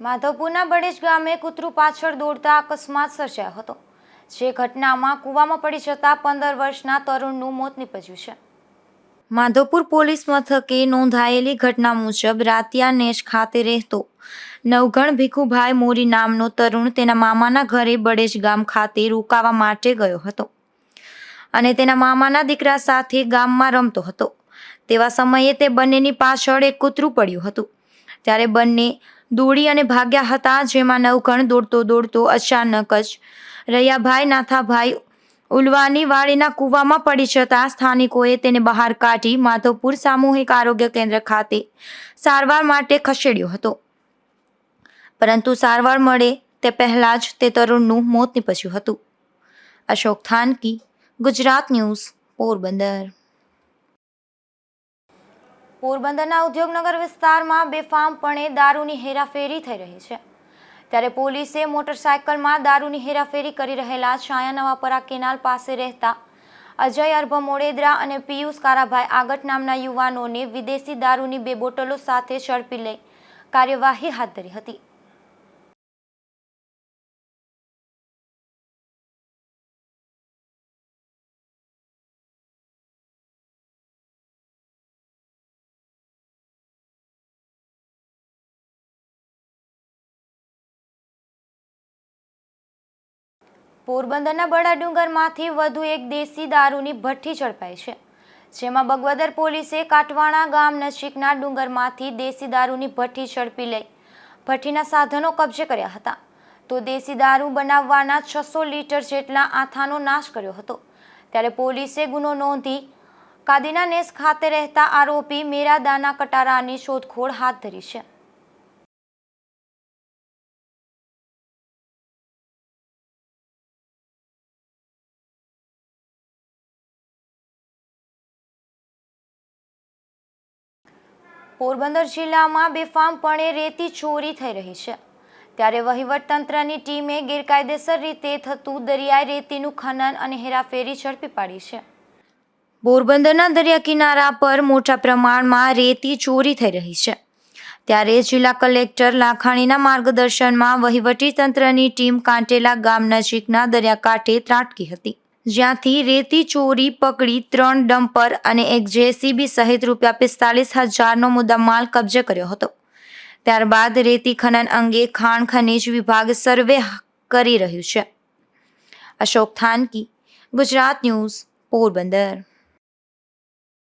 માધવપુરના બડેજ ગામે કૂતરું પાછળ દોડતા અકસ્માત સર્જાયો હતો. જે ઘટનામાં કૂવામાં પડી જતા પંદર વર્ષના તરુણનું મોત નીપજ્યું છે. માધવપુર પોલીસ મથકે નોંધાયેલી ઘટના મુજબ રાતિયા નેશ ખાતે રહેતો નવગણ ભીખુભાઈ મોરી નામનો તરુણ તેના મામાના ઘરે બડેજ ગામ ખાતે રોકાવા માટે ગયો હતો અને તેના મામાના દીકરા સાથે ગામમાં રમતો હતો. તેવા સમયે તે બંનેની પાછળ એક કૂતરું પડ્યું હતું. ત્યારે બંને દોડી અને ભાગ્યા હતા, જેમાં નવઘણ દોડતો દોડતો અચાનક જ રૈયાભાઈ, નાથાભાઈ ઉલવાની વાડીના કૂવામાં પડી જતા સ્થાનિકોએ તેને બહાર કાઢી માધવપુર સામૂહિક આરોગ્ય કેન્દ્ર ખાતે સારવાર માટે ખસેડ્યો હતો. પરંતુ સારવાર મળે તે પહેલાં જ તે તરુણનું મોત નીપજ્યું હતું. અશોક થાનકી, ગુજરાત ન્યૂઝ પોરબંદર. પોરબંદરના ઉદ્યોગનગર વિસ્તારમાં બેફામપણે દારૂની હેરાફેરી થઈ રહી છે. ત્યારે પોલીસે મોટરસાયકલમાં દારૂની હેરાફેરી કરી રહેલા છાયા નવાપરા કેનાલ પાસે રહેતા અજય અર્ભ મોડેદરા અને પિયુષ કારાભાઈ આગટ નામના યુવાનોને વિદેશી દારૂની બે બોટલો સાથે ઝડપી લઈ કાર્યવાહી હાથ ધરી હતી. પોરબંદરના બડા ડુંગરમાંથી વધુ એક દેશી દારૂની ભઠ્ઠી ઝડપાઈ છે. જેમાં બગવદર પોલીસે કાટવાણા ગામ નજીકના ડુંગરમાંથી દેશી દારૂની ભઠ્ઠી ઝડપી લઈ ભઠ્ઠીના સાધનો કબજે કર્યા હતા. તો દેશી દારૂ બનાવવાના છસો લીટર જેટલા આથાનો નાશ કર્યો હતો. ત્યારે પોલીસે ગુનો નોંધી કાદીના નેસ ખાતે રહેતા આરોપી મેરા દાના કટારાની શોધખોળ હાથ ધરી છે. પોરબંદર જિલ્લામાં બેફામપણે રેતી ચોરી થઈ રહી છે. ત્યારે વહીવટતંત્રની ટીમે ગેરકાયદેસર રીતે થતું દરિયાઈ રેતીનું ખનન અને હેરાફેરી ઝડપી પાડી છે. પોરબંદરના દરિયા કિનારા પર મોટા પ્રમાણમાં રેતી ચોરી થઈ રહી છે. ત્યારે જિલ્લા કલેક્ટર લાખાણીના માર્ગદર્શનમાં વહીવટી તંત્રની ટીમ કાંટેલા ગામ નજીકના દરિયાકાંઠે ત્રાટકી હતી. જ્યાંથી રેતી ચોરી, પકડી, ત્રણ ડમ્પર અને એક જેસીબી સહિત રૂપિયા પિસ્તાલીસ હજારનો મુદ્દામાલ કબજે કર્યો હતો. ત્યારબાદ રેતી ખનન અંગે ખાણ ખનીજ વિભાગ સર્વે કરી રહ્યું છે. અશોક થાનકી, ગુજરાત ન્યૂઝ, પોરબંદર.